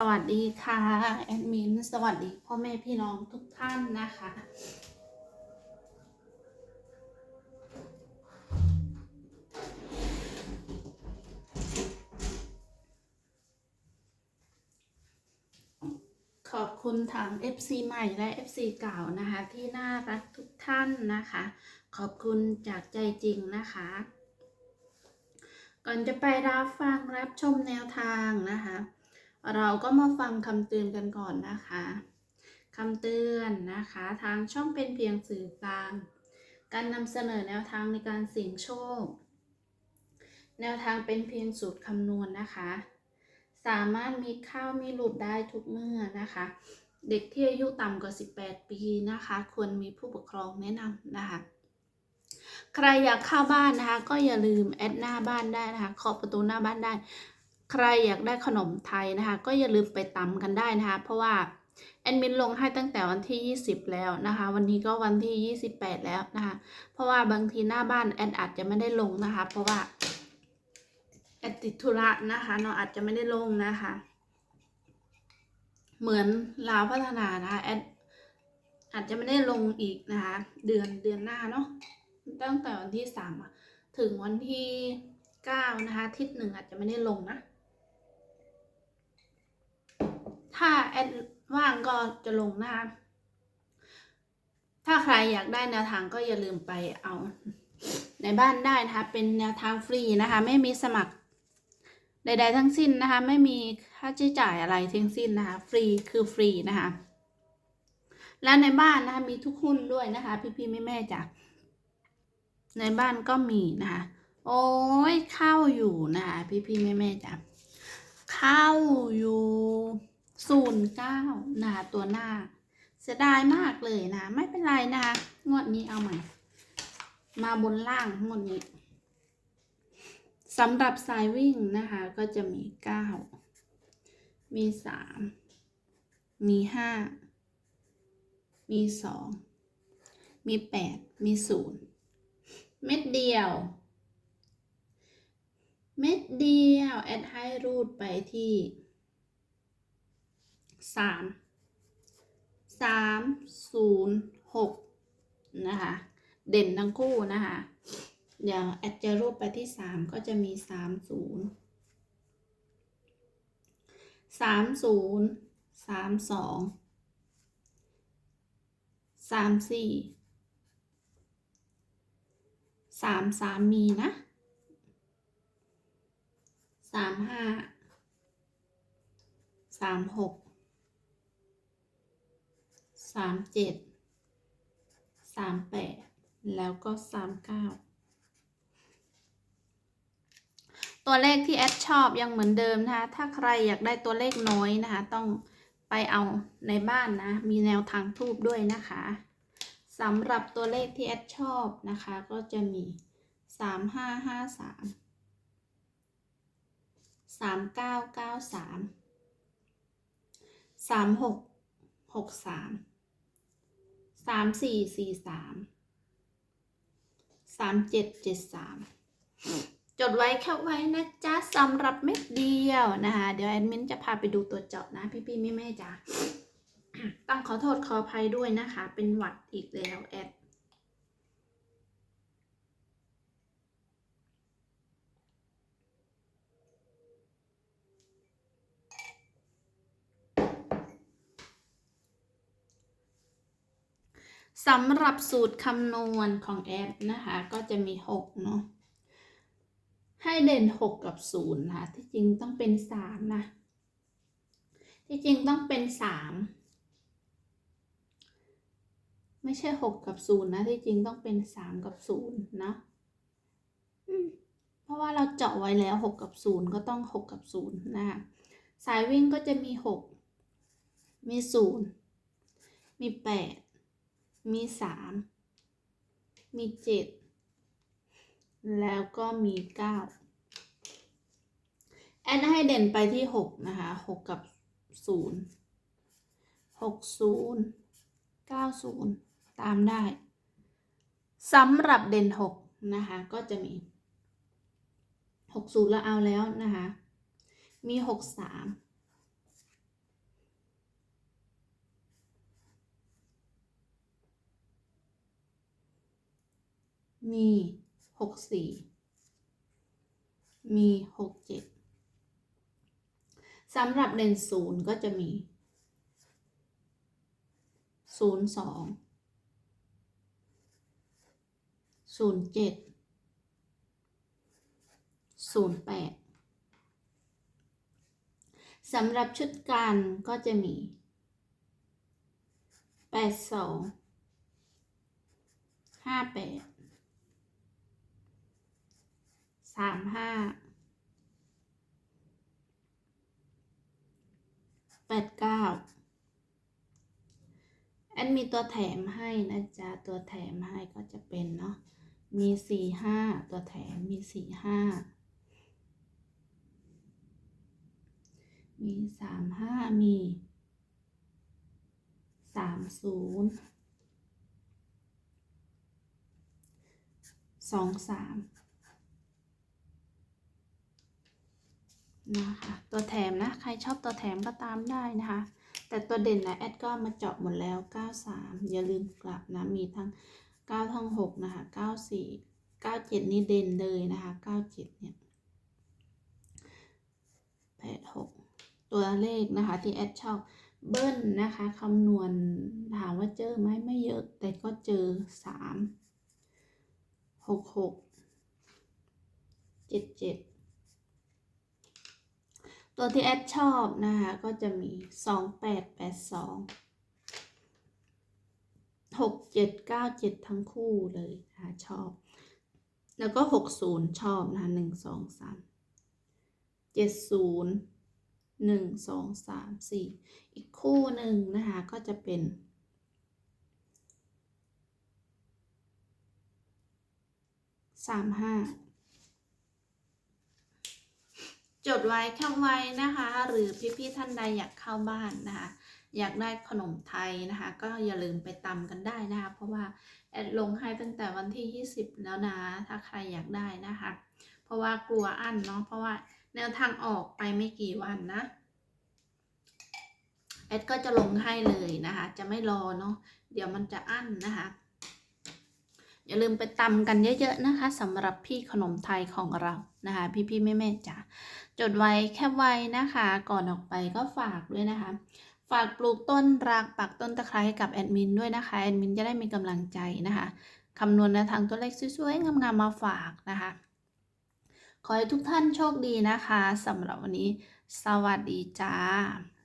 สวัสดีค่ะแอดมินสวัสดีพ่อแม่พี่น้องทุกท่านนะคะ ขอบคุณทาง FC ใหม่และ FC เก่านะคะ ที่น่ารักทุกท่านนะคะ ขอบคุณจากใจจริงนะคะ ก่อนจะไปรับฟังรับชมแนวทางนะคะ เราก็มาฟังคำเตือนกันก่อนนะคะคำเตือนนะคะ ทางช่องเป็นเพียงสื่อกลาง การนำเสนอแนวทางในการเสี่ยงโชค แนวทางเป็นเพียงสูตรคำนวณนะคะ สามารถมีข้าวมีหลุดได้ทุกเมื่อนะคะ เด็กที่อายุต่ำกว่า 18 ปีนะคะ ควรมีผู้ปกครองแนะนำนะคะใครอยากเข้าบ้านนะคะ ก็อย่าลืมแอดหน้าบ้านได้นะคะเคาะประตูหน้าบ้านได้ ใครอยากได้ขนมไทยนะคะ ก็อย่าลืมไปตำกันได้นะคะ เพราะว่าแอดมินลงให้ตั้งแต่วันที่ 20 แล้วนะคะ วันนี้ก็วันที่ 28 แล้วนะคะ เพราะว่าบางทีหน้าบ้านแอดอาจจะไม่ได้ลงนะคะ เพราะว่าแอดติดธุระนะคะเนาะอาจจะไม่ได้ลงนะคะ เหมือนลาวพัฒนานะคะแอดอาจจะไม่ได้ลงอีกนะคะ เดือนเดือนหน้าเนาะตั้งแต่วันที่สามถึงวันที่เก้านะคะทิศหนึ่งอาจจะไม่ได้ลงนะ ถ้าแอดว่างก็จะลงนะคะถ้าใครอยากได้แนวทางก็อย่าลืมไปเอา ในบ้านได้นะคะ เป็นแนวทางฟรีนะคะ ไม่มีสมัครใดๆทั้งสิ้นนะคะ ไม่มีค่าใช้จ่ายอะไรทั้งสิ้นนะคะ ฟรีคือฟรีนะคะ และในบ้านนะคะมีทุกหุ้นด้วยนะคะ พี่ๆแม่ๆจ้ะในบ้านก็มีนะคะ โอ้ยเข้าอยู่นะคะ พี่ๆแม่ๆจ้ะเข้าอยู่ ศูนย์เก้านะคะตัวหน้า เสียดายมากเลยนะ ไม่เป็นไรนะคะงวดนี้เอาใหม่ มาบนล่างงวดนี้สำหรับสายวิ่งนะคะ ก็จะมีเก้ามีสามมีห้ามีสองมีแปดมีศูนย์เม็ดเดียว เม็ดเดียว แอดให้รูดไปที่ สามสามศูนย์หกนะคะ เด่นทั้งคู่นะคะ เดี๋ยวแอดจะรูปไปที่สามก็จะมีสามศูนย์สามศูนย์สามสองสามสี่สามสามมีนะสามห้าสามหก สามเจ็ดสามแปดแล้วก็สามเก้าตัวเลขที่แอดชอบยังเหมือนเดิมนะคะ ถ้าใครอยากได้ตัวเลขน้อยนะคะ ต้องไปเอาในบ้านนะ มีแนวทางทูบด้วยนะคะสำหรับตัวเลขที่แอดชอบนะคะ ก็จะมีสามห้าห้าสามสามเก้าเก้าสามสามหกหกสาม สามสี่สี่สามสามเจ็ดเจ็ดสามจดไว้แค่ไว้นะจ๊ะสำหรับเม็ดเดียวนะคะเดี๋ยวแอดมินจะพาไปดูตัวเจาะนะ พี่ๆแม่จ้ะต้องขอโทษขออภัยด้วยนะคะ เป็นหวัดอีกแล้วแอด สำหรับสูตรคำนวณของแอดนะคะ ก็จะมีหกเนาะให้เด่นหกกับศูนย์นะคะ ที่จริงต้องเป็นสามนะ ที่จริงต้องเป็นสามไม่ใช่หกกับศูนย์นะ ที่จริงต้องเป็นสามกับศูนย์นะเพราะว่าเราเจาะไว้แล้วหกกับศูนย์ก็ต้องหกกับศูนย์นะคะ สายวิ่งก็จะมีหกมีศูนย์มีแปด มีสามมีเจ็ดแล้วก็มีเก้าแอนให้เด่นไปที่หกนะคะหกกับศูนย์หกศูนย์เก้าศูนย์ตามได้สำหรับเด่นหกนะคะก็จะมีหกศูนย์แล้วเอาแล้วนะคะมีหกสาม มีหกสี่มีหกเจ็ดสำหรับเด่นศูนย์ก็จะมีศูนย์สองศูนย์เจ็ดศูนย์แปดสำหรับชุดการก็จะมีแปดสองห้าแปด สามห้าแปดเก้าแอนมีตัวแถมให้นะจ๊ะ ตัวแถมให้ก็จะเป็นเนาะ มีสี่ห้าตัวแถมมีสี่ห้า มีสามห้ามีสามศูนย์สองสาม นะคะตัวแถมนะใครชอบตัวแถมก็ตามได้นะคะ แต่ตัวเด่นนะแอดก็มาเจาะหมดแล้ว 93 อย่าลืมกลับนะ มีทั้ง 9 ทั้ง 6 นะคะ 94 97 นี่เด่นเลยนะคะ 97 เนี่ย 86 ตัวเลขนะคะที่แอดชอบเบิ้ลนะคะคำนวณถามว่าเจอไหมไม่เยอะ แต่ก็เจอ 3 66 77 ตัวที่แอดชอบนะคะ ก็จะมีสองแปดแปดสองหกเจ็ดเก้าเจ็ดทั้งคู่เลยนะคะชอบ แล้วก็หกศูนย์ชอบนะคะหนึ่งสองสามเจ็ดศูนย์หนึ่งสองสามสี่อีกคู่หนึ่งนะคะ ก็จะเป็นสามห้า จดไว้แคปไว้นะคะ หรือพี่ๆท่านใดอยากเข้าบ้านนะคะ อยากได้ขนมไทยนะคะ ก็อย่าลืมไปตำกันได้นะคะ เพราะว่าแอดลงให้ตั้งแต่วันที่ 20 แล้วนะ ถ้าใครอยากได้นะคะ เพราะว่ากลัวอั้นเนาะเพราะว่าแนวทางออกไปไม่กี่วันนะแอดก็จะลงให้เลยนะคะ จะไม่รอเนาะเดี๋ยวมันจะอั้นนะคะ อย่าลืมไปตำกันเยอะๆนะคะสำหรับพี่ขนมไทยของเรานะคะ พี่ๆแม่ๆจ๋าจดไว้แคบไว้นะคะ ก่อนออกไปก็ฝากด้วยนะคะ ฝากปลูกต้นรักปักต้นตะไคร้กับแอดมินด้วยนะคะแอดมินจะได้มีกำลังใจนะคะคำนวณแนวทางตัวเลขสวยๆงามๆมาฝากนะคะ ขอให้ทุกท่านโชคดีนะคะสำหรับวันนี้ สวัสดีจ้า